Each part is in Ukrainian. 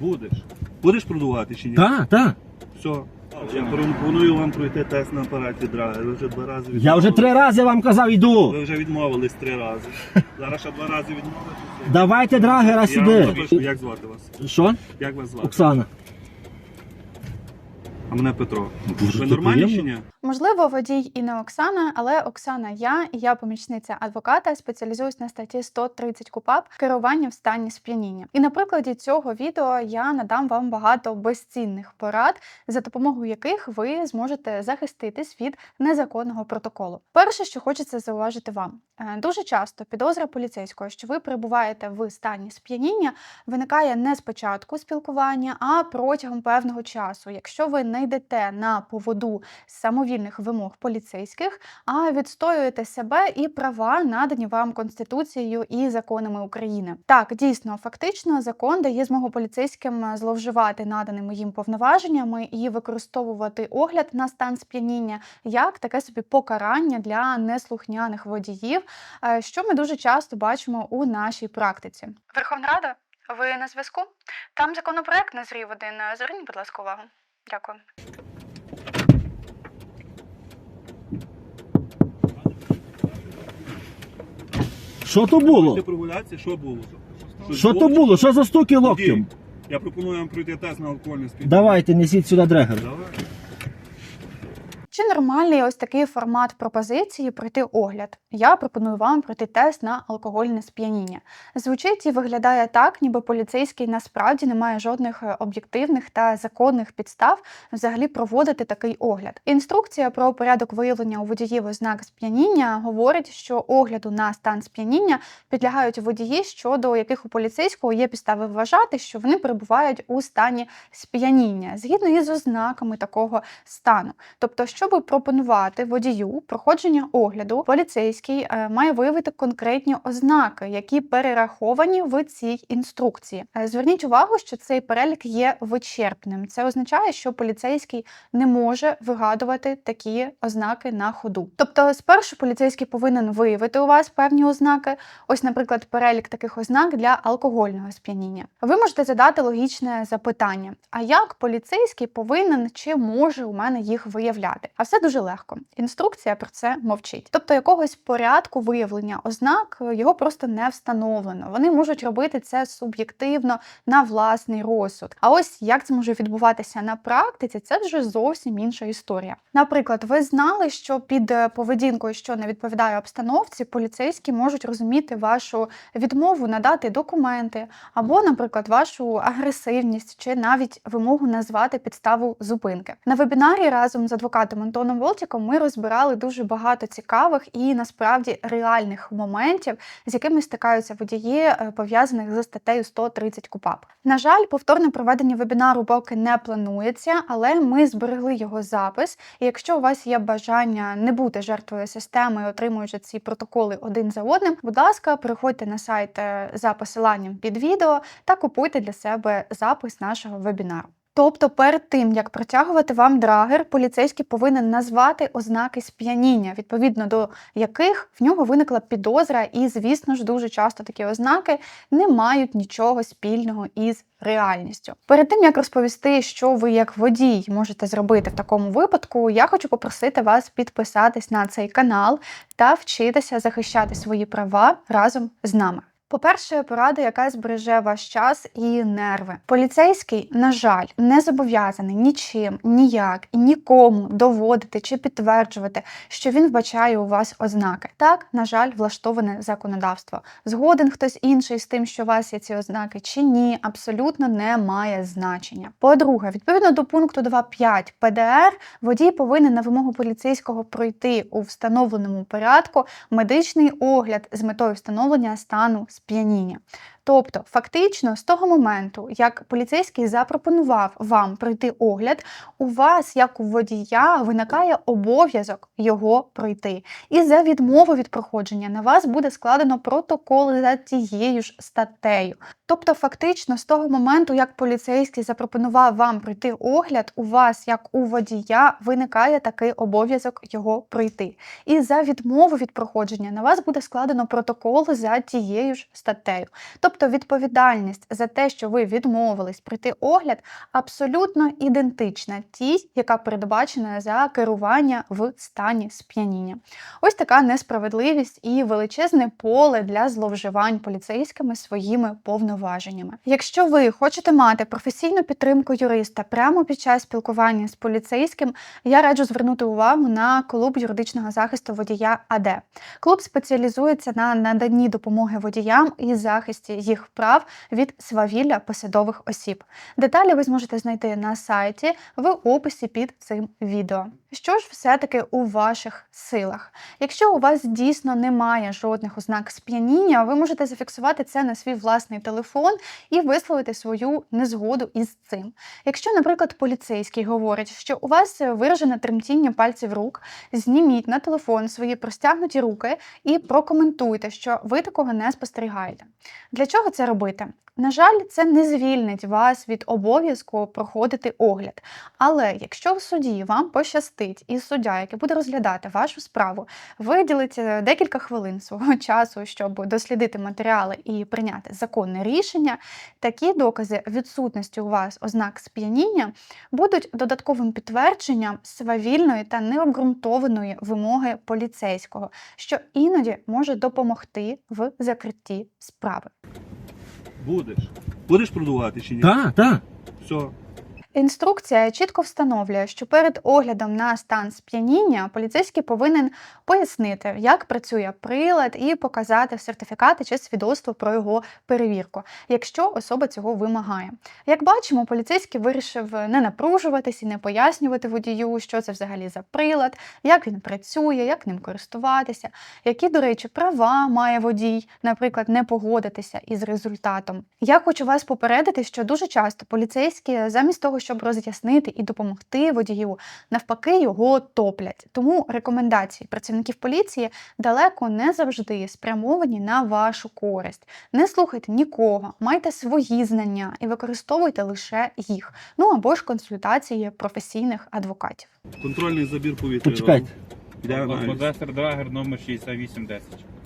Будеш. Будеш продувати чи ні? Так, так. Все. Я пропоную вам пройти тест на апараті Драгер. Ви вже два рази відмовились. Я вже три рази вам казав, йду. Ви вже відмовились три рази. Зараз ще два рази відмовитися. Давайте драгера Я вам сюди. як звати вас? Що? Як вас звати? Оксана. А мене Петро. Дуже Ви нормальні чи приємно. Можливо, водій і не Оксана, але Оксана я, і я помічниця адвоката, спеціалізуюсь на статті 130 КУПАП керування в стані сп'яніння. І на прикладі цього відео я надам вам багато безцінних порад, за допомогою яких ви зможете захиститись від незаконного протоколу. Перше, що хочеться зауважити вам, Е, дуже часто підозра поліцейського, що ви перебуваєте в стані сп'яніння, виникає не з початку спілкування, а протягом певного часу. Якщо ви не йдете на поводу самовільних вимог поліцейських, а відстоюєте себе і права, надані вам Конституцією і законами України. Так, дійсно, фактично, закон дає змогу поліцейським зловживати наданими їм повноваженнями і використовувати огляд на стан сп'яніння як таке собі покарання для неслухняних водіїв, е, що ми дуже часто бачимо у нашій практиці. Верховна Рада, ви на зв'язку? Там законопроект назрів один. Зверніть, будь ласка, увагу. Дякую. Що то було? Хочете прогулятися? Що було? Щось Що то було? Що за стуки локтем? Я пропоную вам пройти тест на алкогольне сп'яніння. Давайте, несіть сюди дрегер. Давай. Чи нормальний ось такий формат пропозиції пройти огляд? Я пропоную вам пройти тест на алкогольне сп'яніння. Звучить і виглядає так, ніби поліцейський насправді не має жодних е, об'єктивних та законних підстав взагалі проводити такий огляд. Інструкція про порядок виявлення у водіїв ознак сп'яніння говорить, що огляду на стан сп'яніння підлягають водії, щодо яких у поліцейського є підстави вважати, що вони перебувають у стані сп'яніння згідно із ознаками такого стану. Тобто, щоб пропонувати водію проходження огляду, поліцейський е, має виявити конкретні ознаки, які перераховані в цій інструкції. Е, Зверніть увагу, що цей перелік є вичерпним. Це означає, що поліцейський не може вигадувати такі ознаки на ходу. Тобто, спершу поліцейський повинен виявити у вас певні ознаки. Ось, наприклад, перелік таких ознак для алкогольного сп'яніння. Ви можете задати логічне запитання: а як поліцейський повинен чи може у мене їх виявляти? А все дуже легко. Інструкція про це мовчить. Тобто якогось порядку виявлення ознак е, його просто не встановлено. Вони можуть робити це суб'єктивно на власний розсуд. А ось як це може відбуватися на практиці, це вже зовсім інша історія. Наприклад, ви знали, що під е, поведінкою, що не відповідає обстановці, поліцейські можуть розуміти вашу відмову надати документи, або, наприклад, вашу агресивність чи навіть вимогу назвати підставу зупинки. На вебінарі разом з адвокатом Антоном Волтіком ми розбирали дуже багато цікавих і насправді реальних моментів, з якими стикаються водії, е, пов'язаних з статтею 130 КУПАП. На жаль, повторне проведення вебінару поки не планується, але ми зберегли його запис. І якщо у вас є бажання не бути жертвою системи, отримуючи ці протоколи один за одним, будь ласка, переходьте на сайт е, за посиланням під відео та купуйте для себе запис нашого вебінару. Тобто, перед тим як протягувати вам драгер, поліцейський повинен назвати ознаки сп'яніння, відповідно до яких в нього виникла підозра, і, звісно ж, дуже часто такі ознаки не мають нічого спільного із реальністю. Перед тим як розповісти, що ви як водій можете зробити в такому випадку, я хочу попросити вас підписатись на цей канал та вчитися захищати свої права разом з нами. По-перше, порада, яка збереже ваш час і нерви. Поліцейський, на жаль, не зобов'язаний нічим, ніяк і нікому доводити чи підтверджувати, що він вбачає у вас ознаки. Так, на жаль, влаштоване законодавство. Згоден хтось інший з тим, що у вас є ці ознаки, чи ні, абсолютно не має значення. По-друге, відповідно до пункту 2.5 ПДР, водій повинен на вимогу поліцейського пройти у встановленому порядку медичний огляд з метою встановлення стану сп'яніння. Тобто, фактично, з того моменту, як поліцейський запропонував вам пройти огляд, у вас, як у водія, виникає обов'язок його пройти. І за відмову від проходження на вас буде складено протокол за тією ж статтею. Тобто, фактично, з того моменту, як поліцейський запропонував вам пройти огляд, у вас, як у водія, виникає такий обов'язок його пройти. І за відмову від проходження на вас буде складено протокол за тією ж статтею. Тобто Тобто відповідальність за те, що ви відмовились пройти огляд, абсолютно ідентична тій, яка передбачена за керування в стані сп'яніння. Ось така несправедливість і величезне поле для зловживань поліцейськими своїми повноваженнями. Якщо ви хочете мати професійну підтримку юриста прямо під час спілкування з поліцейським, я раджу звернути увагу на клуб юридичного захисту водія АД. Клуб спеціалізується на наданні допомоги водіям і захисті їх прав від свавілля посадових осіб. Деталі ви зможете знайти на сайті в описі під цим відео. Що ж все-таки у ваших силах? Якщо у вас дійсно немає жодних ознак сп'яніння, ви можете зафіксувати це на свій власний телефон і висловити свою незгоду із цим. Якщо, наприклад, поліцейський говорить, що у вас виражене тремтіння пальців рук, зніміть на телефон свої простягнуті руки і прокоментуйте, що ви такого не спостерігаєте. Для чого це робити? На жаль, це не звільнить вас від обов'язку проходити огляд. Але якщо в суді вам пощастить, і суддя, який буде розглядати вашу справу, виділить е, декілька хвилин свого часу, щоб дослідити матеріали і прийняти законне рішення, такі докази відсутності у вас ознак сп'яніння будуть додатковим підтвердженням свавільної та необґрунтованої вимоги поліцейського, що іноді може допомогти в закритті справи. Будеш. Будеш продувати чи ні? Так, так. Все. Інструкція чітко встановлює, що перед оглядом на стан сп'яніння поліцейський повинен пояснити, як працює прилад, і показати сертифікати чи свідоцтво про його перевірку, якщо особа цього вимагає. Як бачимо, поліцейський вирішив не напружуватись і не пояснювати водію, що це взагалі за прилад, як він працює, як ним користуватися, які, до речі, права має водій, наприклад, не погодитися із результатом. Я хочу вас попередити, що дуже часто поліцейські, замість того, щоб роз'яснити і допомогти водію, навпаки, його топлять. Тому рекомендації працівників поліції далеко не завжди спрямовані на вашу користь. Не слухайте нікого, майте свої знання і використовуйте лише їх. Ну або ж консультації професійних адвокатів. Контрольний забір повітря. Почекайте. Драгер номер 6810.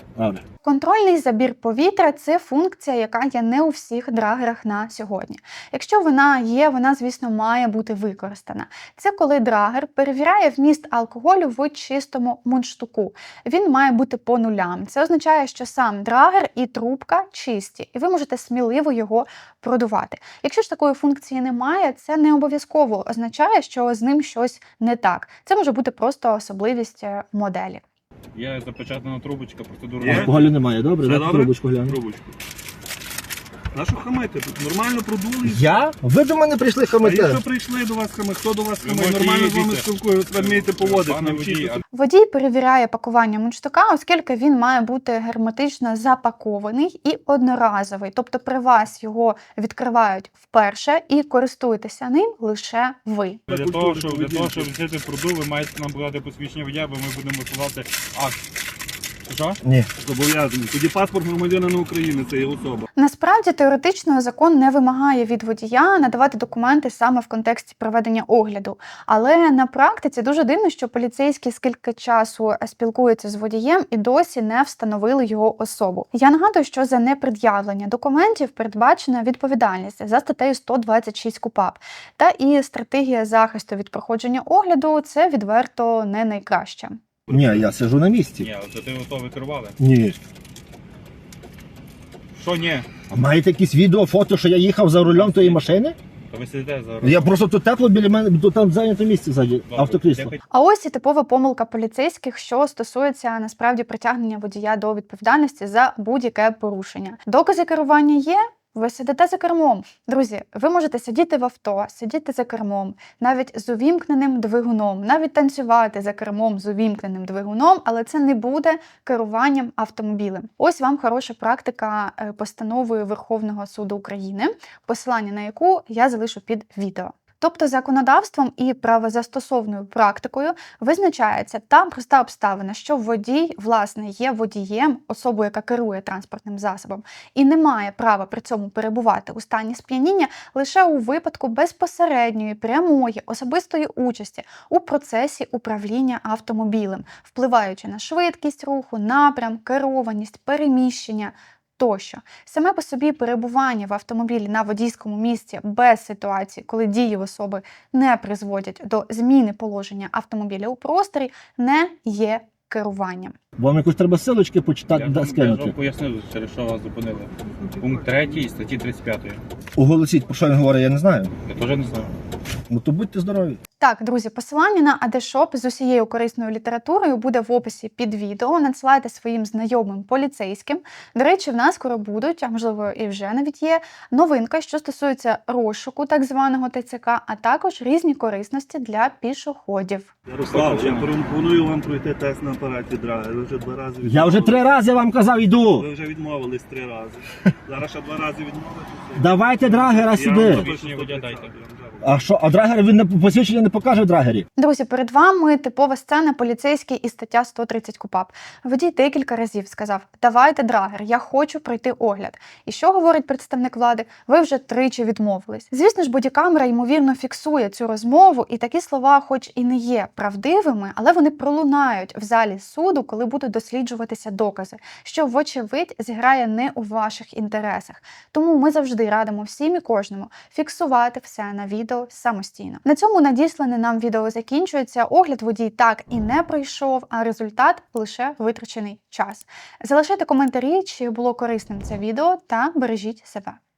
Контрольний забір повітря це функція, яка є не у всіх драгерах на сьогодні. Якщо вона є, вона, звісно, має бути використана. Це коли драгер перевіряє вміст алкоголю в чистому мундштуку. Він має бути по нулям. Це означає, що сам драгер і трубка чисті, і ви можете сміливо його продувати. Якщо ж такої функції немає, це не обов'язково означає, що з ним щось не так. Це може бути просто особливість е, моделі. Є запечатана трубочка, процедура. Є? Алкоголю немає, добре? Все Дайте добре? трубочку гляну. Трубочку. Нашу хамити? Нормально продули. Я? Ви до мене прийшли А хамити. якщо прийшли до вас хамити, хто до вас Ви можете Нормально з вами спілкуєтесь, вмієте поводити, Пане водій, а Водій перевіряє пакування мундштука, оскільки він має бути герметично запакований і одноразовий. Тобто при вас його відкривають вперше і користуєтеся ним лише ви. Для того, щоб, для того, щоб взяти пруду, ви маєте нам подати посвідчення водія, бо ми будемо складати акт. Що? Ні. Зобов'язані. Тоді паспорт громадянина України, це є особа. Насправді теоретично закон не вимагає від водія надавати документи саме в контексті проведення огляду. Але на практиці дуже дивно, що поліцейські скільки часу спілкуються з водієм і досі не встановили його особу. Я нагадую, що за непред'явлення документів передбачена відповідальність за статтею 126 КУПАП. Та і стратегія захисту від проходження огляду це відверто не найкраще. Ні, я сижу на місці. Ні, от ти готовий керували. Ні. Що ні? А маєте якісь відео, фото, що я їхав за рулем тої машини? То ви сидите за Я просто тут тепло біля мене, тут там зайнято місце ззаді, Добре, автокрісло. я хоч- А ось і типова помилка поліцейських, що стосується насправді притягнення водія до відповідальності за будь-яке порушення. Докази керування є. Ви сидите за кермом. Друзі, ви можете сидіти в авто, сидіти за кермом, навіть з увімкненим двигуном, навіть танцювати за кермом з увімкненим двигуном, але це не буде керуванням автомобілем. Ось вам хороша практика е, постанови Верховного суду України, посилання на яку я залишу під відео. Тобто законодавством і правозастосовною практикою визначається та проста обставина, що водій, власне, є водієм, особою, яка керує транспортним засобом, і не має права при цьому перебувати у стані сп'яніння лише у випадку безпосередньої, прямої, особистої участі у процесі управління автомобілем, впливаючи на швидкість руху, напрям, керованість, переміщення. Тощо саме по собі перебування в автомобілі на водійському місці без ситуації, коли дії особи не призводять до зміни положення автомобіля у просторі, не є керуванням. Вам якусь треба силочки почитати Я да, я скинути. вам пояснив, через що вас зупинили. Пункт 3 статті 35. Оголосіть, про що він говорить, я не знаю. Я теж не знаю. Ну то будьте здорові. Так, друзі, посилання на AD-Shop з усією корисною літературою буде в описі під відео. Надсилайте своїм знайомим поліцейським. До речі, в нас скоро будуть, а можливо і вже навіть є новинка, що стосується розшуку так званого ТЦК, а також різні корисності для пішоходів. Ярослав, я пропоную вам пройти тест на апараті драгер. Ви вже два рази відмовились. Я вже три рази вам казав, іду. Ви вже відмовились три рази. Зараз ще два рази відмовитися. Давайте драгера Я вам сюди. 130, дайте. А що, а драгер він не посвідчення не покаже в драгері? Друзі, перед вами типова сцена поліцейський і стаття 130 КУПАП. Водій декілька разів сказав: Давайте драгер, я хочу пройти огляд. І що говорить представник влади? Ви вже тричі відмовились. Звісно ж, бодікамера ймовірно фіксує цю розмову, і такі слова, хоч і не є правдивими, але вони пролунають в залі суду, коли будуть досліджуватися докази, що вочевидь зіграє не у ваших інтересах. Тому ми завжди радимо всім і кожному фіксувати все на відео самостійно. На цьому надіслане нам відео закінчується. Огляд водій так і не пройшов, а результат лише витрачений час. Залишайте коментарі, чи було корисним це відео, та бережіть себе.